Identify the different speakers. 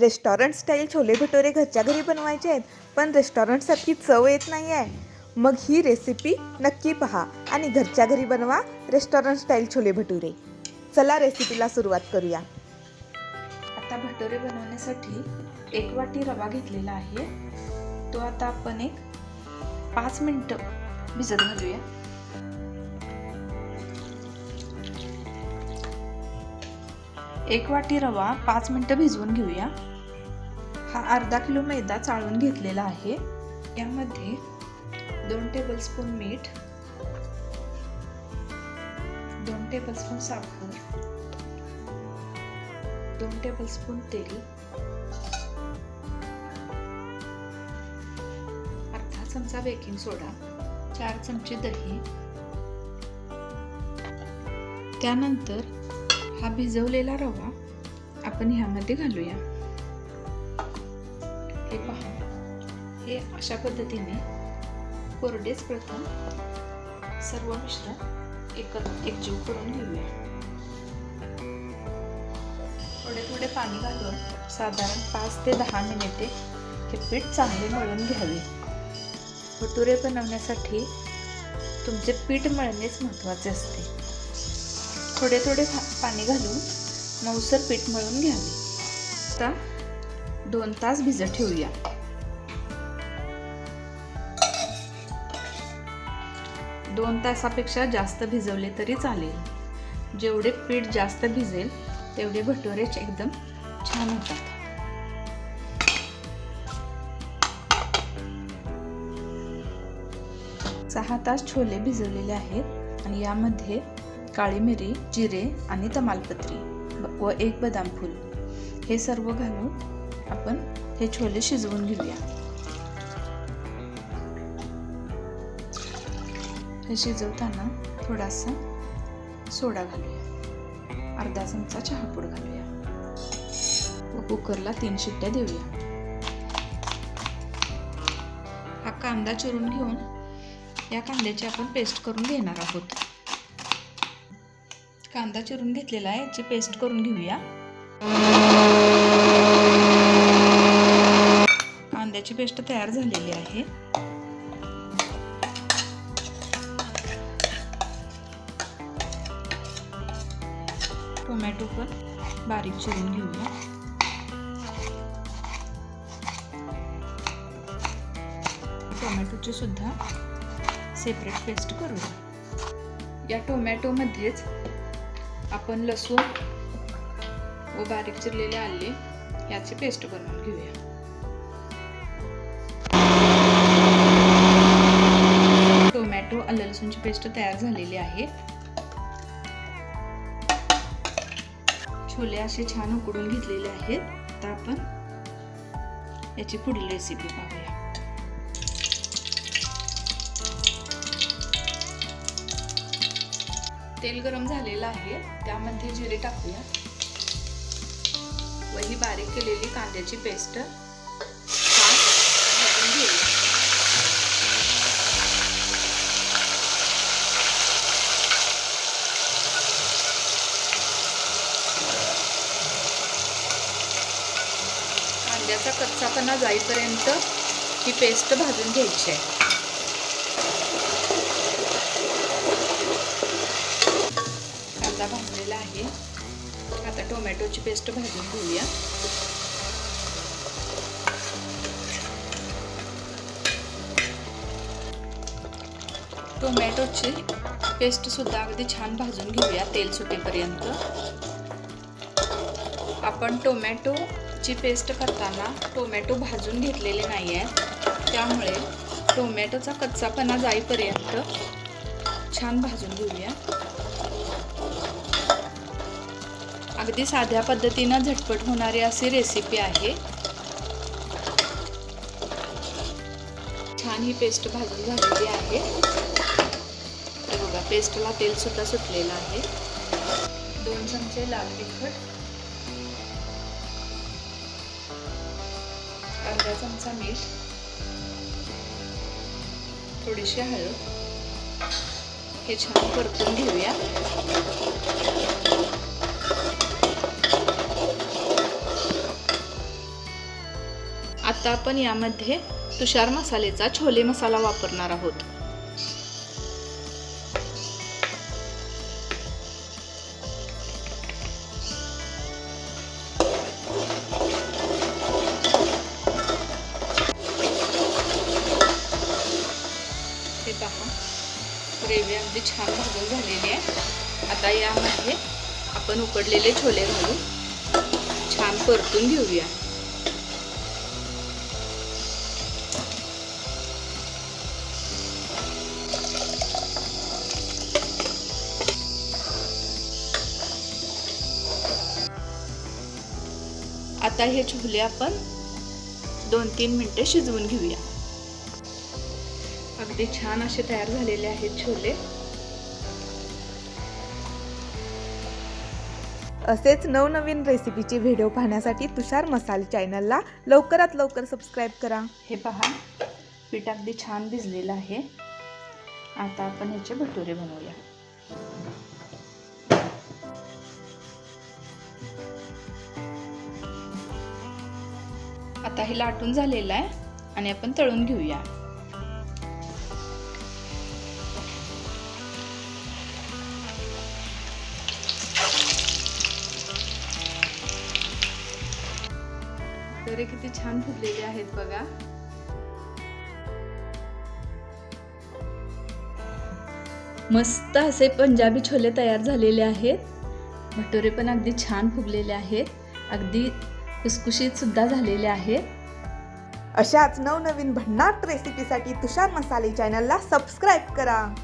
Speaker 1: Restaurant style chole bhature घरच्या घरी बनवायचे आहेत पण रेस्टॉरंटसारखी चव येत नाही आहे. मग ही रेसिपी नक्की पहा आणि घरच्या घरी बनवा रेस्टॉरंट स्टाईल छोले भटुरे. चला रेसिपीला सुरुवात करूया.
Speaker 2: आता भटुरे बनवण्यासाठी एक वाटी रवा घेतलेला आहे. तो आता आपण एक पाच मिनटं भिजत घालूया. एक वाटी रवा पाच मिनटं भिजवून घेऊया. हा अर्धा किलो मैदा चाळून घेतलेला आहे. यामध्ये दोन टेबलस्पून मीठ दोन टेबलस्पून साखर दोन टेबलस्पून तेल अर्धा चमचा बेकिंग सोडा चार चमचे दही. त्यानंतर हा भिजवलेला रवा आपण ह्यामध्ये घालूया. हे पहा. हे अशा पद्धतीने कोरडेच प्रथम सर्व मिश्रण एकत्र एकजीव करून घेऊया. थोडे थोडे पाणी घालून साधारण पाच ते दहा मिनिटे हे पीठ चांगले मळून घ्यावे. भटुरे बनवण्यासाठी तुमचे पीठ मळणेच महत्त्वाचे असते. थोडे थोडे पाणी घालून मऊसर पीठ मळून घ्यावे. आता दोन तास भिजत ठेवूया. दोन तासापेक्षा जास्त भिजवले तरी चालेल. जेवढे पीठ जास्त भिजेल तेवढे भटुरेच एकदम छान होतात. सहा तास छोले भिजवलेले आहेत आणि यामध्ये काळी मिरी जिरे आणि तमालपत्री व एक बदाम फूल. हे सर्व घालून आपण हे छोले शिजवून घेऊया. हे शिजवताना थोडासा सोडा घालूया. अर्धा चमचा चहापूड घालूया. व कुकरला तीन शिट्ट्या देऊया. हा कांदा चिरून घेऊन या कांद्याची आपण पेस्ट करून घेणार आहोत. कांदा चिरून घेतलेला आहे. याची पेस्ट करून घेऊया. कांद्याची पेस्ट तयार झालेली आहे. टोमॅटो पण बारीक चिरून घेऊया. टोमॅटोची सुद्धा सेपरेट पेस्ट करूया. या टोमॅटोमध्येच आपण लसूण व बारीक चिरलेले आले याची पेस्ट बनवून घेऊया. टोमॅटो आलं लसूणची पेस्ट तयार झालेली आहे. छोले असे छान उकडून घेतलेले आहेत. आता आपण याची पुढील रेसिपी पाहूया. तेल गरम झालेलं आहे. त्यामध्ये जिरे टाकूया. व ही बारीक केलेली कांद्याची पेस्ट. भाजून कांद्याचा कच्चापणा जाईपर्यंत ही पेस्ट भाजून घ्यायची आहे कांदा भाजलेला आहे आता टोमॅटोची पेस्ट भाजून घेऊया. टोमॅटोची पेस्टसुद्धा अगदी छान भाजून घेऊया तेल सुटेपर्यंत. आपण टोमॅटोची पेस्ट करताना टोमॅटो भाजून घेतलेले नाही आहे त्यामुळे टोमॅटोचा कच्चापणा जाईपर्यंत छान भाजून घेऊया. अगदी साध्या पद्धतीनं झटपट होणारी अशी रेसिपी आहे. छान ही पेस्ट भाजून झालेली आहे. तर बघा पेस्टला तेल सुद्धा सुटलेलं आहे. दोन चमचे लाल तिखट. अर्धा चमचा मीठ. थोडीशी हळद. हे छान परतून घेऊया. आता आपण यामध्ये तुषार मसालेचा छोले मसाला वापरणार आहोत. हे पहा ग्रेव्ही अगदी छान भाजून झालेली आहे. आता यामध्ये आपण उकडलेले छोले घालून छान परतून घेऊया. आता हे छोले आपण दोन तीन मिनटे शिजवून घेऊया. अगदी छान असे तयार झालेले आहेत छोले.
Speaker 1: असेच नवनवीन रेसिपीचे व्हिडिओ पाहण्यासाठी तुषार मसाल चॅनलला लवकरात लवकर सबस्क्राईब करा.
Speaker 2: हे पहा पीठ अगदी छान भिजलेलं आहे. आता आपण ह्याचे भटुरे बनवूया. आता हे लाटून झालेलं आहे आणि आपण तळून घेऊया. भटुरे किती छान फुगलेले आहेत बघा. मस्त असे पंजाबी छोले तयार झालेले आहेत. भटुरे पण अगदी छान फुगलेले आहेत. अगदी खुसखुशीत सुद्धा झालेले आहेत.
Speaker 1: अशाच नवनवीन भन्नाट रेसिपीसाठी तुषार मसाले चॅनलला सबस्क्राईब करा.